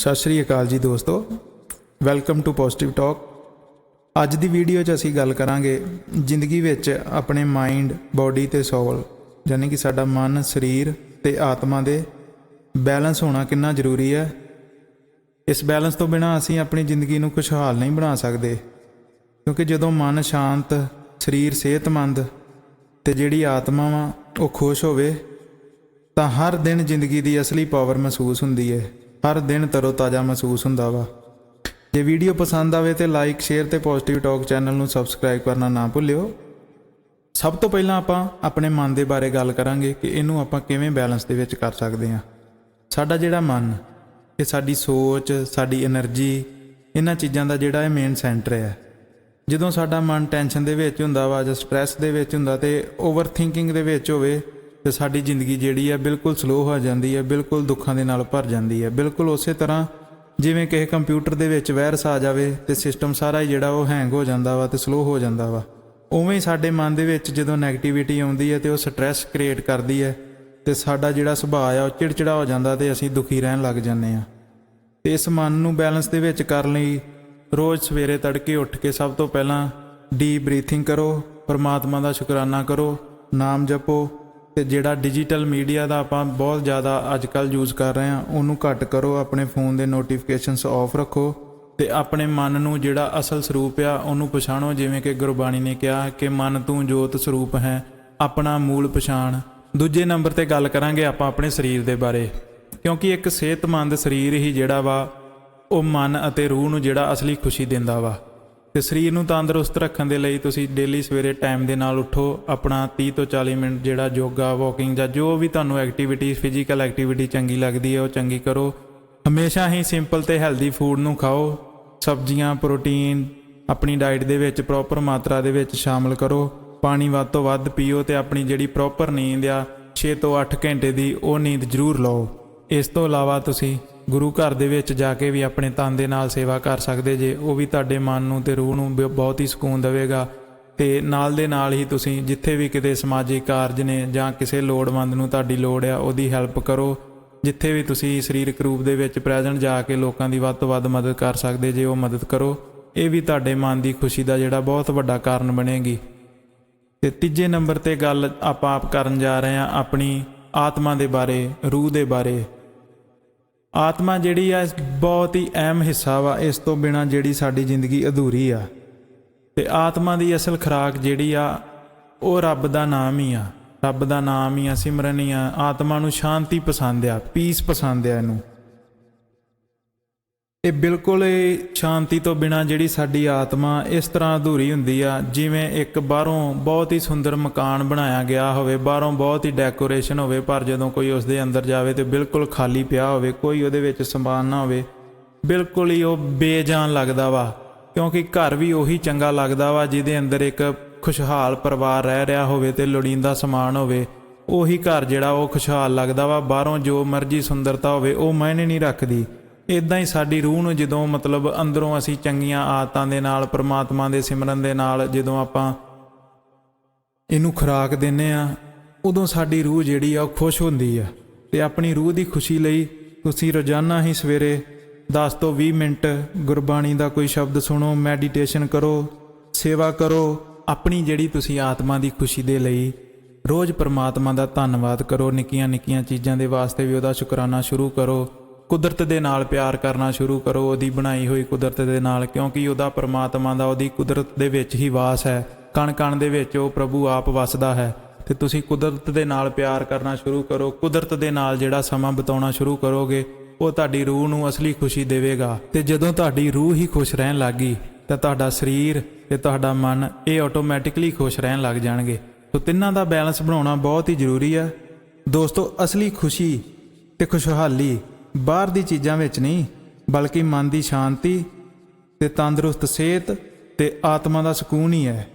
ਸਤਿ ਸ਼੍ਰੀ ਅਕਾਲ ਜੀ ਦੋਸਤੋ। ਵੈਲਕਮ ਟੂ ਪੋਜ਼ਿਟਿਵ ਟਾਕ ਅੱਜ ਦੀ ਵੀਡੀਓ 'ਚ ਅਸੀਂ ਗੱਲ ਕਰਾਂਗੇ ਜ਼ਿੰਦਗੀ ਵਿੱਚ ਆਪਣੇ ਮਾਈਂਡ ਬਾਡੀ ਤੇ ਸੋਲ ਯਾਨੀ ਕਿ ਸਾਡਾ ਮਨ, ਸਰੀਰ ਤੇ ਆਤਮਾ ਦੇ ਬੈਲੈਂਸ ਹੋਣਾ ਕਿੰਨਾ ਜ਼ਰੂਰੀ ਹੈ। ਇਸ ਬੈਲੈਂਸ ਤੋਂ ਬਿਨਾ ਅਸੀਂ ਆਪਣੀ ਜ਼ਿੰਦਗੀ ਨੂੰ ਖੁਸ਼ਹਾਲ ਨਹੀਂ ਬਣਾ ਸਕਦੇ, ਕਿਉਂਕਿ ਜਦੋਂ ਮਨ ਸ਼ਾਂਤ, ਸਰੀਰ ਸਿਹਤਮੰਦ ਤੇ ਜਿਹੜੀ ਆਤਮਾ ਵਾ, ਉਹ ਖੁਸ਼ ਹੋਵੇ, ਤਾਂ ਹਰ ਦਿਨ ਜ਼ਿੰਦਗੀ ਦੀ ਅਸਲੀ ਪਾਵਰ ਮਹਿਸੂਸ ਹੁੰਦੀ ਹੈ। ਹਰ ਦਿਨ ਤਰੋ ਤਾਜ਼ਾ ਮਹਿਸੂਸ ਹੁੰਦਾ ਵਾ। ਜੇ ਵੀਡੀਓ ਪਸੰਦ ਆਵੇ ਤੇ ਲਾਈਕ ਸ਼ੇਅਰ ਤੇ ਪੋਜ਼ਿਟਿਵ ਟਾਕ ਚੈਨਲ ਨੂੰ ਸਬਸਕ੍ਰਾਈਬ ਕਰਨਾ ਨਾ ਭੁੱਲਿਓ। ਸਭ ਤੋਂ ਪਹਿਲਾਂ ਆਪਾਂ ਆਪਣੇ ਮਨ ਦੇ ਬਾਰੇ ਗੱਲ ਕਰਾਂਗੇ ਕਿ ਇਹਨੂੰ ਆਪਾਂ ਕਿਵੇਂ ਬੈਲੈਂਸ ਦੇ ਵਿੱਚ ਕਰ ਸਕਦੇ ਹਾਂ। ਸਾਡਾ ਜਿਹੜਾ ਮਨ, ਇਹ ਸਾਡੀ ਸੋਚ, ਸਾਡੀ એનર્ਜੀ ਇਹਨਾਂ ਚੀਜ਼ਾਂ ਦਾ ਜਿਹੜਾ ਇਹ ਮੇਨ ਸੈਂਟਰ ਹੈ। ਜਦੋਂ ਸਾਡਾ ਮਨ ਟੈਨਸ਼ਨ ਦੇ ਵਿੱਚ ਹੁੰਦਾ ਵਾ ਜਾਂ ਸਟ੍ਰੈਸ ਦੇ ਵਿੱਚ ਹੁੰਦਾ ਤੇ ਓਵਰ ਥਿੰਕਿੰਗ ਦੇ ਵਿੱਚ ਹੋਵੇ ਤੇ ਸਾਡੀ ਜ਼ਿੰਦਗੀ ਜਿਹੜੀ ਹੈ ਬਿਲਕੁਲ ਸਲੋ ਹੋ ਜਾਂਦੀ ਹੈ ਬਿਲਕੁਲ ਦੁੱਖਾਂ ਦੇ ਨਾਲ ਭਰ ਜਾਂਦੀ ਹੈ ਬਿਲਕੁਲ ਉਸੇ ਤਰ੍ਹਾਂ ਜਿਵੇਂ ਕਿਸੇ ਕੰਪਿਊਟਰ ਦੇ ਵਿੱਚ ਵਾਇਰਸ ਆ ਜਾਵੇ ਤੇ ਸਿਸਟਮ ਸਾਰਾ ਹੀ ਜਿਹੜਾ ਉਹ ਹੈਂਗ ਹੋ ਜਾਂਦਾ ਵਾ ਤੇ ਸਲੋ ਹੋ ਜਾਂਦਾ ਵਾ। ਉਵੇਂ ਹੀ ਸਾਡੇ ਮਨ ਦੇ ਵਿੱਚ ਜਦੋਂ ਨੈਗੇਟਿਵਿਟੀ ਆਉਂਦੀ ਹੈ ਤੇ ਉਹ ਸਟ੍ਰੈਸ ਕ੍ਰੀਏਟ ਕਰਦੀ ਹੈ ਤੇ ਸਾਡਾ ਜਿਹੜਾ ਸੁਭਾਅ ਆ ਉਹ ਚਿੜਚਿੜਾ ਹੋ ਜਾਂਦਾ ਤੇ ਅਸੀਂ ਦੁਖੀ ਰਹਿਣ ਲੱਗ ਜਾਂਦੇ ਆ। ਤੇ ਇਸ ਮਨ ਨੂੰ ਬੈਲੈਂਸ ਦੇ ਵਿੱਚ ਕਰਨ ਲਈ, ਰੋਜ਼ ਸਵੇਰੇ ਤੜਕੇ ਉੱਠ ਕੇ ਸਭ ਤੋਂ ਪਹਿਲਾਂ ਡੀਪ ਬਰੀਥਿੰਗ ਕਰੋ, ਪਰਮਾਤਮਾ ਦਾ ਸ਼ੁਕਰਾਨਾ ਕਰੋ, ਨਾਮ ਜਪੋ ਤੇ ਜਿਹੜਾ ਡਿਜੀਟਲ ਮੀਡੀਆ ਦਾ ਆਪਾਂ ਬਹੁਤ ਜ਼ਿਆਦਾ ਅੱਜਕੱਲ ਯੂਜ਼ ਕਰ ਰਹੇ ਹਾਂ, ਉਹਨੂੰ ਘੱਟ ਕਰੋ, ਆਪਣੇ ਫੋਨ ਦੇ ਨੋਟੀਫਿਕੇਸ਼ਨਸ ਆਫ ਰੱਖੋ ਤੇ ਆਪਣੇ ਮਨ ਨੂੰ ਜਿਹੜਾ ਅਸਲ ਸਰੂਪ ਆ, ਉਹਨੂੰ ਪਛਾਣੋ। ਜਿਵੇਂ ਕਿ ਗੁਰਬਾਣੀ ਨੇ ਕਿਹਾ ਕਿ ਮਨ ਤੂੰ ਜੋਤ ਸਰੂਪ ਹੈ, ਆਪਣਾ ਮੂਲ ਪਛਾਣ। ਦੂਜੇ ਨੰਬਰ ਤੇ ਗੱਲ ਕਰਾਂਗੇ ਆਪਾਂ ਆਪਣੇ ਸਰੀਰ ਦੇ ਬਾਰੇ, ਕਿਉਂਕਿ ਇੱਕ ਸਿਹਤਮੰਦ ਸਰੀਰ ਹੀ ਜਿਹੜਾ ਵਾ, ਉਹ ਮਨ ਅਤੇ ਰੂਹ ਨੂੰ ਜਿਹੜਾ ਅਸਲੀ ਖੁਸ਼ੀ ਦਿੰਦਾ ਵਾ। ਤੇ ਸਰੀਰ ਨੂੰ ਤੰਦਰੁਸਤ ਰੱਖਣ ਦੇ ਲਈ ਤੁਸੀਂ ਡੇਲੀ ਸਵੇਰੇ ਟਾਈਮ ਦੇ ਨਾਲ ਉੱਠੋ, ਆਪਣਾ 30 ਤੋਂ 40 ਮਿੰਟ ਜਿਹੜਾ ਯੋਗਾ ਵਾਕਿੰਗ ਜਾਂ ਜੋ ਵੀ ਤੁਹਾਨੂੰ ਐਕਟੀਵਿਟੀ ਫਿਜ਼ੀਕਲ ਐਕਟੀਵਿਟੀ ਚੰਗੀ ਲੱਗਦੀ ਹੈ ਉਹ ਚੰਗੀ ਕਰੋ। ਹਮੇਸ਼ਾ ਹੀ ਸਿੰਪਲ ਤੇ ਹੈਲਦੀ ਫੂਡ ਨੂੰ ਖਾਓ। ਸਬਜ਼ੀਆਂ ਪ੍ਰੋਟੀਨ ਆਪਣੀ ਡਾਈਟ ਦੇ ਵਿੱਚ ਪ੍ਰੋਪਰ ਮਾਤਰਾ ਦੇ ਵਿੱਚ ਸ਼ਾਮਲ ਕਰੋ। ਪਾਣੀ ਵੱਧ ਤੋਂ ਵੱਧ ਪੀਓ ਤੇ ਆਪਣੀ ਜਿਹੜੀ ਪ੍ਰੋਪਰ ਨੀਂਦ ਆ 6 ਤੋਂ 8 ਘੰਟੇ ਦੀ ਉਹ ਨੀਂਦ ਜ਼ਰੂਰ ਲਓ। ਇਸ ਤੋਂ ਇਲਾਵਾ ਤੁਸੀਂ ਗੁਰੂ ਘਰ ਦੇ ਵਿੱਚ ਜਾ ਕੇ ਵੀ ਆਪਣੇ ਤਨ ਦੇ ਨਾਲ ਸੇਵਾ ਕਰ ਸਕਦੇ ਜੇ, ਉਹ ਵੀ ਤੁਹਾਡੇ ਮਨ ਨੂੰ ਤੇ ਰੂਹ ਨੂੰ ਬ- ਬਹੁਤ ਹੀ ਸਕੂਨ ਦੇਵੇਗਾ। ਤੇ ਨਾਲ ਦੇ ਨਾਲ ਹੀ ਤੁਸੀਂ ਜਿੱਥੇ ਵੀ ਕਿਤੇ ਸਮਾਜਿਕ ਕਾਰਜ ਨੇ ਜਾਂ ਕਿਸੇ ਲੋੜਵੰਦ ਨੂੰ ਤੁਹਾਡੀ ਲੋੜ ਆ, ਉਹਦੀ ਹੈਲਪ ਕਰੋ। ਜਿੱਥੇ ਵੀ ਤੁਸੀਂ ਸਰੀਰਕ ਰੂਪ ਦੇ ਵਿੱਚ ਪ੍ਰੈਜ਼ੈਂਟ ਜਾ ਕੇ ਲੋਕਾਂ ਦੀ ਵੱਧ ਤੋਂ ਵੱਧ ਮਦਦ ਕਰ ਸਕਦੇ ਜੇ, ਉਹ ਮਦਦ ਕਰੋ। ਇਹ ਵੀ ਤੁਹਾਡੇ ਮਨ ਦੀ ਖੁਸ਼ੀ ਦਾ ਜਿਹੜਾ ਬਹੁਤ ਵੱਡਾ ਕਾਰਨ ਬਣੇਗੀ। ਤੇ ਤੀਜੇ ਨੰਬਰ ਤੇ ਗੱਲ ਆਪਾਂ ਆਪ ਕਰਨ ਜਾ ਰਹੇ ਹਾਂ ਆਪਣੀ ਆਤਮਾ ਦੇ ਬਾਰੇ, ਰੂਹ ਦੇ ਬਾਰੇ। ਆਤਮਾ ਜਿਹੜੀ ਆ ਬਹੁਤ ਹੀ ਅਹਿਮ ਹਿੱਸਾ ਵਾ, ਇਸ ਤੋਂ ਬਿਨਾ ਜਿਹੜੀ ਸਾਡੀ ਜ਼ਿੰਦਗੀ ਅਧੂਰੀ ਆ। ਤੇ ਆਤਮਾ ਦੀ ਅਸਲ ਖੁਰਾਕ ਜਿਹੜੀ ਆ, ਉਹ ਰੱਬ ਦਾ ਨਾਮ ਹੀ ਆ। ਰੱਬ ਦਾ ਨਾਮ ਹੀ ਆ, ਸਿਮਰਨ ਹੀ ਆ। ਆਤਮਾ ਨੂੰ ਸ਼ਾਂਤੀ ਪਸੰਦ ਆ ਪੀਸ ਪਸੰਦ ਆ ਇਹਨੂੰ। ਇਹ ਬਿਲਕੁਲ ਹੀ ਸ਼ਾਂਤੀ ਤੋਂ ਬਿਨਾ ਜਿਹੜੀ ਸਾਡੀ ਆਤਮਾ ਇਸ ਤਰ੍ਹਾਂ ਅਧੂਰੀ ਹੁੰਦੀ ਆ, ਜਿਵੇਂ ਇੱਕ ਬਾਹਰੋਂ ਬਹੁਤ ਹੀ ਸੁੰਦਰ ਮਕਾਨ ਬਣਾਇਆ ਗਿਆ ਹੋਵੇ, ਬਾਹਰੋਂ ਬਹੁਤ ਹੀ ਡੈਕੋਰੇਸ਼ਨ ਹੋਵੇ, ਪਰ ਜਦੋਂ ਕੋਈ ਉਸ ਦੇ ਅੰਦਰ ਜਾਵੇ ਤੇ ਬਿਲਕੁਲ ਖਾਲੀ ਪਿਆ ਹੋਵੇ, ਕੋਈ ਉਹਦੇ ਵਿੱਚ ਸਮਾਨ ਨਾ ਹੋਵੇ, ਬਿਲਕੁਲ ਹੀ ਉਹ ਬੇਜਾਨ ਲੱਗਦਾ ਵਾ, ਕਿਉਂਕਿ ਘਰ ਵੀ ਉਹੀ ਚੰਗਾ ਲੱਗਦਾ ਵਾ, ਜਿਹਦੇ ਅੰਦਰ ਇੱਕ ਖੁਸ਼ਹਾਲ ਪਰਿਵਾਰ ਰਹਿ ਰਿਹਾ ਹੋਵੇ ਤੇ ਲੋੜੀਂਦਾ ਸਮਾਨ ਹੋਵੇ, ਉਹੀ ਘਰ ਜਿਹੜਾ ਉਹ ਖੁਸ਼ਹਾਲ ਲੱਗਦਾ ਵਾ, ਬਾਹਰੋਂ ਜੋ ਮਰਜ਼ੀ ਸੁੰਦਰਤਾ ਹੋਵੇ, ਉਹ ਮਾਇਨੇ ਨਹੀਂ ਰੱਖਦੀ। ਇਦਾਂ ਹੀ ਸਾਡੀ ਰੂਹ ਨੂੰ ਜਦੋਂ ਮਤਲਬ ਅੰਦਰੋਂ ਅਸੀਂ ਚੰਗੀਆਂ ਆਦਤਾਂ ਦੇ ਨਾਲ, ਪ੍ਰਮਾਤਮਾ ਦੇ ਸਿਮਰਨ ਦੇ ਨਾਲ ਜਦੋਂ ਆਪਾਂ ਇਹਨੂੰ ਖੁਰਾਕ ਦਿੰਨੇ ਆ, ਉਦੋਂ ਸਾਡੀ ਰੂਹ ਜਿਹੜੀ ਆ ਉਹ ਖੁਸ਼ ਹੁੰਦੀ ਆ। ਤੇ ਆਪਣੀ ਰੂਹ ਦੀ ਖੁਸ਼ੀ ਲਈ ਤੁਸੀਂ ਰੋਜ਼ਾਨਾ ਹੀ ਸਵੇਰੇ 10 ਤੋਂ 20 ਮਿੰਟ ਗੁਰਬਾਣੀ ਦਾ ਕੋਈ ਸ਼ਬਦ ਸੁਣੋ, ਮੈਡੀਟੇਸ਼ਨ ਕਰੋ, ਸੇਵਾ ਕਰੋ, ਆਪਣੀ ਜਿਹੜੀ ਤੁਸੀਂ ਆਤਮਾ ਦੀ ਖੁਸ਼ੀ ਦੇ ਲਈ ਰੋਜ਼ ਪਰਮਾਤਮਾ ਦਾ ਧੰਨਵਾਦ ਕਰੋ ਨਿੱਕੀਆਂ ਨਿੱਕੀਆਂ ਚੀਜ਼ਾਂ ਦੇ ਵਾਸਤੇ ਵੀ ਉਹਦਾ ਸ਼ੁਕਰਾਨਾ ਸ਼ੁਰੂ ਕਰੋ। ਕੁਦਰਤ ਦੇ ਨਾਲ ਪਿਆਰ ਕਰਨਾ ਸ਼ੁਰੂ ਕਰੋ, ਉਹਦੀ ਬਣਾਈ ਹੋਈ ਕੁਦਰਤ ਦੇ ਨਾਲ, ਕਿਉਂਕਿ ਉਹਦਾ ਪਰਮਾਤਮਾ ਦਾ, ਉਹਦੀ ਕੁਦਰਤ ਦੇ ਵਿੱਚ ਹੀ ਵਾਸ ਹੈ। ਕਣ ਕਣ ਦੇ ਵਿੱਚ ਉਹ ਪ੍ਰਭੂ ਆਪ ਵਸਦਾ ਹੈ। ਤੇ ਤੁਸੀਂ ਕੁਦਰਤ ਦੇ ਨਾਲ ਪਿਆਰ ਕਰਨਾ ਸ਼ੁਰੂ ਕਰੋ। ਕੁਦਰਤ ਦੇ ਨਾਲ ਜਿਹੜਾ ਸਮਾਂ ਬਿਤਾਉਣਾ ਸ਼ੁਰੂ ਕਰੋਗੇ, ਉਹ ਤੁਹਾਡੀ ਰੂਹ ਨੂੰ ਅਸਲੀ ਖੁਸ਼ੀ ਦੇਵੇਗਾ। ਤੇ ਜਦੋਂ ਤੁਹਾਡੀ ਰੂਹ ਹੀ ਖੁਸ਼ ਰਹਿਣ ਲੱਗੀ ਤਾਂ ਤੁਹਾਡਾ ਸਰੀਰ ਤੇ ਤੁਹਾਡਾ ਮਨ, ਇਹ ਆਟੋਮੈਟਿਕਲੀ ਖੁਸ਼ ਰਹਿਣ ਲੱਗ ਜਾਣਗੇ। ਸੋ ਤਿੰਨਾਂ ਦਾ ਬੈਲੈਂਸ ਬਣਾਉਣਾ ਬਹੁਤ ਹੀ ਜ਼ਰੂਰੀ ਹੈ। ਦੋਸਤੋ, ਅਸਲੀ ਖੁਸ਼ੀ ਤੇ ਖੁਸ਼ਹਾਲੀ ਬਾਹਰ ਦੀ ਚੀਜ਼ਾਂ ਵਿੱਚ ਨਹੀਂ, ਬਲਕਿ ਮਨ ਦੀ ਸ਼ਾਂਤੀ ਤੇ ਤੰਦਰੁਸਤ ਸਿਹਤ ਤੇ ਆਤਮਾ ਦਾ ਸਕੂਨ ਹੀ ਹੈ।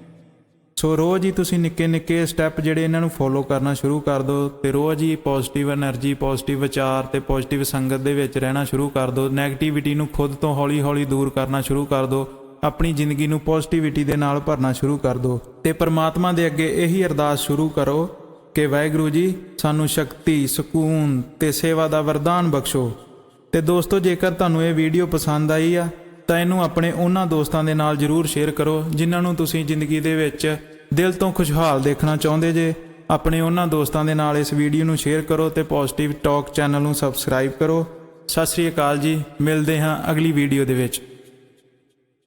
ਸੋ ਰੋਜ਼ ਹੀ ਤੁਸੀਂ ਨਿੱਕੇ ਨਿੱਕੇ ਸਟੈਪ ਜਿਹੜੇ ਇਹਨਾਂ ਨੂੰ ਫੋਲੋ ਕਰਨਾ ਸ਼ੁਰੂ ਕਰ ਦਿਓ ਤੇ ਰੋਜ਼ ਹੀ ਪੋਜ਼ਿਟਿਵ એનર્ਜੀ ਪੋਜ਼ਿਟਿਵ ਵਿਚਾਰ ਤੇ ਪੋਜ਼ਿਟਿਵ ਸੰਗਤ ਦੇ ਵਿੱਚ ਰਹਿਣਾ ਸ਼ੁਰੂ ਕਰ ਦਿਓ। ਨੈਗੇਟਿਵਿਟੀ ਨੂੰ ਖੁਦ ਤੋਂ ਹੌਲੀ-ਹੌਲੀ ਦੂਰ ਕਰਨਾ ਸ਼ੁਰੂ ਕਰ ਦਿਓ। ਆਪਣੀ ਜ਼ਿੰਦਗੀ ਨੂੰ ਪੋਜ਼ਿਟਿਵਿਟੀ ਦੇ ਨਾਲ ਭਰਨਾ ਸ਼ੁਰੂ ਕਰ ਦਿਓ। ਤੇ ਪਰਮਾਤਮਾ ਦੇ ਅੱਗੇ ਇਹੀ ਅਰਦਾਸ ਸ਼ੁਰੂ ਕਰੋ ਕਿ ਵਾਹਿਗੁਰੂ ਜੀ, ਸਾਨੂੰ ਸ਼ਕਤੀ, ਸਕੂਨ ਤੇ ਸੇਵਾ ਦਾ ਵਰਦਾਨ ਬਖਸ਼ੋ। ਤੇ ਦੋਸਤੋ, ਜੇਕਰ ਤੁਹਾਨੂੰ ਇਹ ਵੀਡੀਓ ਪਸੰਦ ਆਈ ਆ, ਤਾਂ ਇਹਨੂੰ ਆਪਣੇ ਉਹਨਾਂ ਦੋਸਤਾਂ ਦੇ ਨਾਲ ਜਰੂਰ ਸ਼ੇਅਰ ਕਰੋ, ਜਿਨ੍ਹਾਂ ਨੂੰ ਤੁਸੀਂ ਜ਼ਿੰਦਗੀ ਦੇ ਵਿੱਚ ਦਿਲ ਤੋਂ ਖੁਸ਼ਹਾਲ ਦੇਖਣਾ ਚਾਹੁੰਦੇ ਜੇ। ਆਪਣੇ ਉਹਨਾਂ ਦੋਸਤਾਂ ਦੇ ਨਾਲ ਇਸ ਵੀਡੀਓ ਨੂੰ ਸ਼ੇਅਰ ਕਰੋ ਤੇ ਪੋਜ਼ਿਟਿਵ ਟਾਕ ਚੈਨਲ ਨੂੰ ਸਬਸਕ੍ਰਾਈਬ ਕਰੋ। ਸਤਿ ਸ੍ਰੀ ਅਕਾਲ ਜੀ, ਮਿਲਦੇ ਹਾਂ ਅਗਲੀ ਵੀਡੀਓ ਦੇ ਵਿੱਚ।